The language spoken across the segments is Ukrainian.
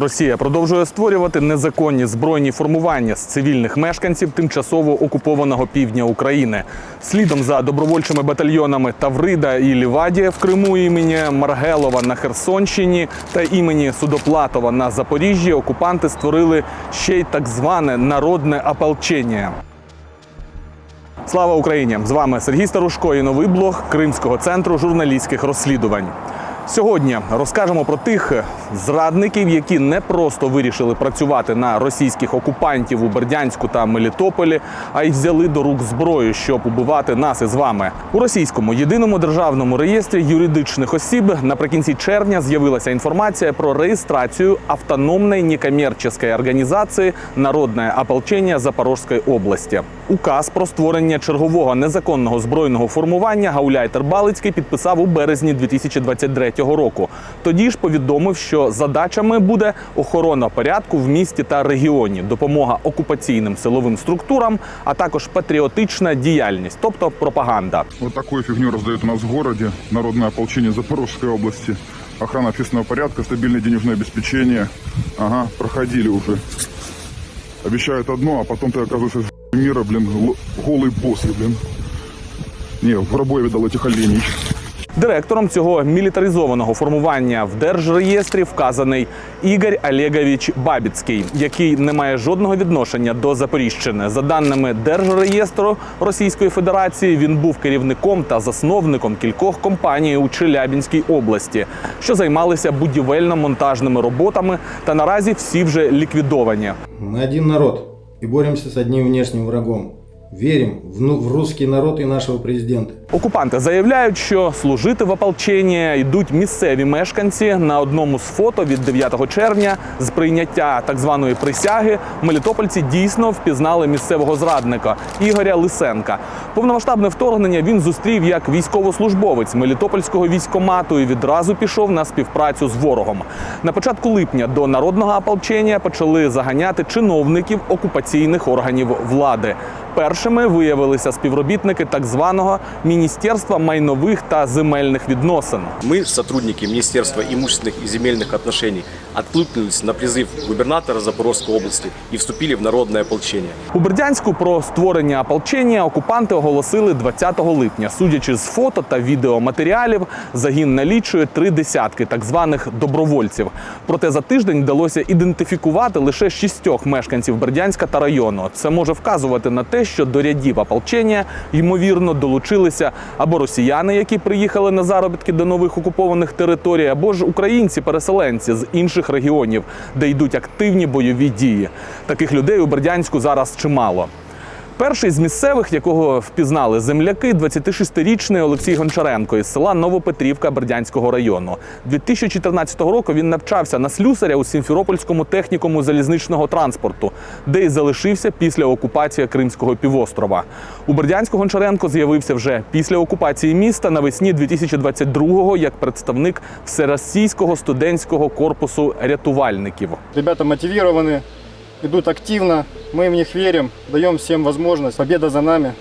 Росія продовжує створювати незаконні збройні формування з цивільних мешканців тимчасово окупованого півдня України. Слідом за добровольчими батальйонами Таврида і Лівадія в Криму імені Маргелова на Херсонщині та імені Судоплатова на Запоріжжі окупанти створили ще й так зване народне ополчення. Слава Україні! З вами Сергій Старушко і новий блог Кримського центру журналістських розслідувань. Сьогодні розкажемо про тих зрадників, які не просто вирішили працювати на російських окупантів у Бердянську та Мелітополі, а й взяли до рук зброю, щоб убивати нас із вами. У російському єдиному державному реєстрі юридичних осіб наприкінці червня з'явилася інформація про реєстрацію автономної некоммерческой організації Народне ополчення Запорізької області. Указ про створення чергового незаконного збройного формування Гауляйтер Балицький підписав у березні 2023 року. Тоді ж повідомив, що задачами буде охорона порядку в місті та регіоні, допомога окупаційним силовим структурам, а також патріотична діяльність, тобто пропаганда. Вот такую фигню раздают у нас в городе. Народное ополчение Запорожской области. Охрана общественного порядка, стабильное денежное обеспечение. Ага, проходили уже. Обещают одно, а потом ты оказываешься в мира, блин, л- голый после, блин. Не, в гробу я видал этих оленей. Директором цього мілітаризованого формування в держреєстрі вказаний Ігор Олегович Бабіцький, який не має жодного відношення до Запоріжщини. За даними Держреєстру Російської Федерації, він був керівником та засновником кількох компаній у Челябінській області, що займалися будівельно-монтажними роботами, та наразі всі вже ліквідовані. Мы один народ и боремся с одним внешним врагом. Верим в, ну- в русский народ и нашего президента. Окупанти заявляють, що служити в ополченні йдуть місцеві мешканці на одному з фото від 9 червня з прийняття так званої присяги. Мелітопольці дійсно впізнали місцевого зрадника Ігоря Лисенка. Повномасштабне вторгнення він зустрів як військовослужбовець Мелітопольського військомату і відразу пішов на співпрацю з ворогом. На початку липня до народного ополчення почали заганяти чиновників окупаційних органів влади. Першими виявилися співробітники так званого Міністерства майнових та земельних відносин. Мы, сотрудники Министерства имущественных и земельных отношений, откликнулись на призыв губернатора Запорожской области и вступили в народное ополчение. У Бердянську про створення ополчення окупанти оголосили 20 липня. Судячи з фото та відеоматеріалів, загін налічує три десятки так званих добровольців. Проте за тиждень вдалося ідентифікувати лише шістьох мешканців Бердянська та району. Це може вказувати на те, що до рядів ополчення ймовірно долучилися або росіяни, які приїхали на заробітки до нових окупованих територій, або ж українці-переселенці з інших регіонів, де йдуть активні бойові дії. Таких людей у Бердянську зараз чимало. Перший з місцевих, якого впізнали земляки, 26-річний Олексій Гончаренко із села Новопетрівка Бердянського району. 2014 року він навчався на слюсаря у Сімферопольському технікуму залізничного транспорту, де й залишився після окупації Кримського півострова. У Бердянську Гончаренко з'явився вже після окупації міста навесні 2022-го як представник Всеросійського студентського корпусу рятувальників. Ребята мотивированы, идут активно, мы в них верим, даем всем возможность. Победа за нами.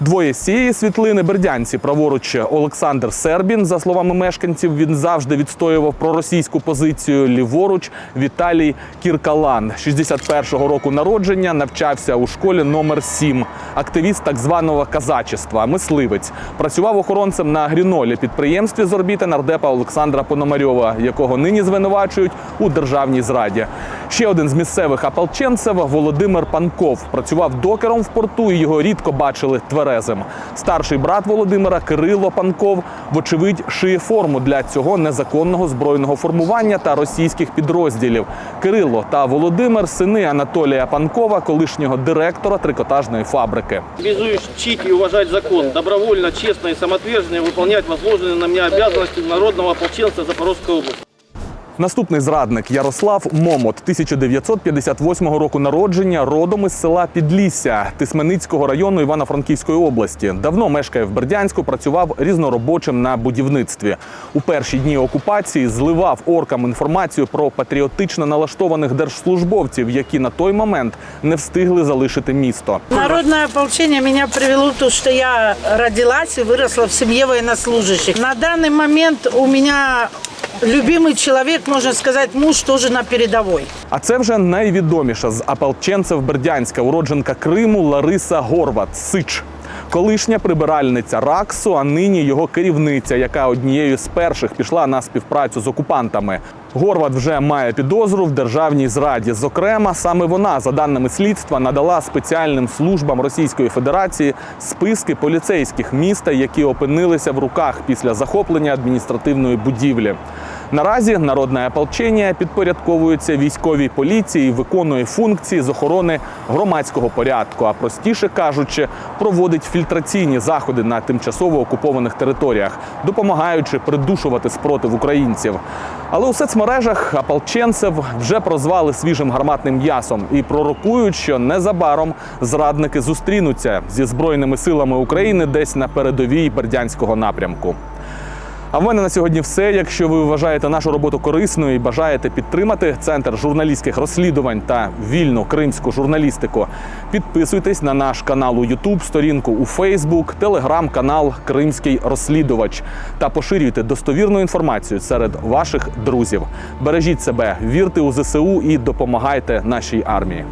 Двоє з цієї світлини бердянці праворуч Олександр Сербін, за словами мешканців, він завжди відстоював проросійську позицію. Ліворуч Віталій Кіркалан, 61-го року народження, навчався у школі номер 7 активіст так званого казачества, мисливець. Працював охоронцем на Грінолі, підприємстві з орбіти нардепа Олександра Пономарьова, якого нині звинувачують у державній зраді. Ще один з місцевих ополченців Володимир Панков працював докером в порту і його рідко бачили тверезим. Старший брат Володимира Кирило Панков, вочевидь, шиє форму для цього незаконного збройного формування та російських підрозділів. Кирило та Володимир сини Анатолія Панкова, колишнього директора трикотажної фабрики. Обязуюсь чтить и уважать закон, добровольно, честно и самоотверженно выполнять возложенные на меня обязанности народного ополченца Запорожской области. Наступний зрадник Ярослав Момот, 1958 року народження, родом із села Підлісся Тисменицького району Івано-Франківської області. Давно мешкає в Бердянську, працював різноробочим на будівництві. У перші дні окупації зливав оркам інформацію про патріотично налаштованих держслужбовців, які на той момент не встигли залишити місто. Народное ополчение меня привело тому, что я родилась и выросла в семье военнослужащих. На данный момент у меня любимый человек, можно сказать, муж тоже на передовой. А це вже найвідоміша з ополченців Бердянська, уродженка Криму Лариса Горват Сич. Колишня прибиральниця Раксу, а нині його керівниця, яка однією з перших пішла на співпрацю з окупантами. Горват вже має підозру в державній зраді. Зокрема, саме вона, за даними слідства, надала спеціальним службам Російської Федерації списки поліцейських міста, які опинилися в руках після захоплення адміністративної будівлі. Наразі народне ополчення підпорядковується військовій поліції, виконує функції з охорони громадського порядку, а простіше кажучи, проводить фільтраційні заходи на тимчасово окупованих територіях, допомагаючи придушувати спротив українців. Але у соцмережах ополченців вже прозвали свіжим гарматним м'ясом і пророкують, що незабаром зрадники зустрінуться зі збройними силами України десь на передовій бердянського напрямку. А в мене на сьогодні все. Якщо ви вважаєте нашу роботу корисною і бажаєте підтримати центр журналістських розслідувань та вільну кримську журналістику, підписуйтесь на наш канал у YouTube, сторінку у Facebook, телеграм-канал Кримський розслідувач та поширюйте достовірну інформацію серед ваших друзів. Бережіть себе, вірте у ЗСУ і допомагайте нашій армії.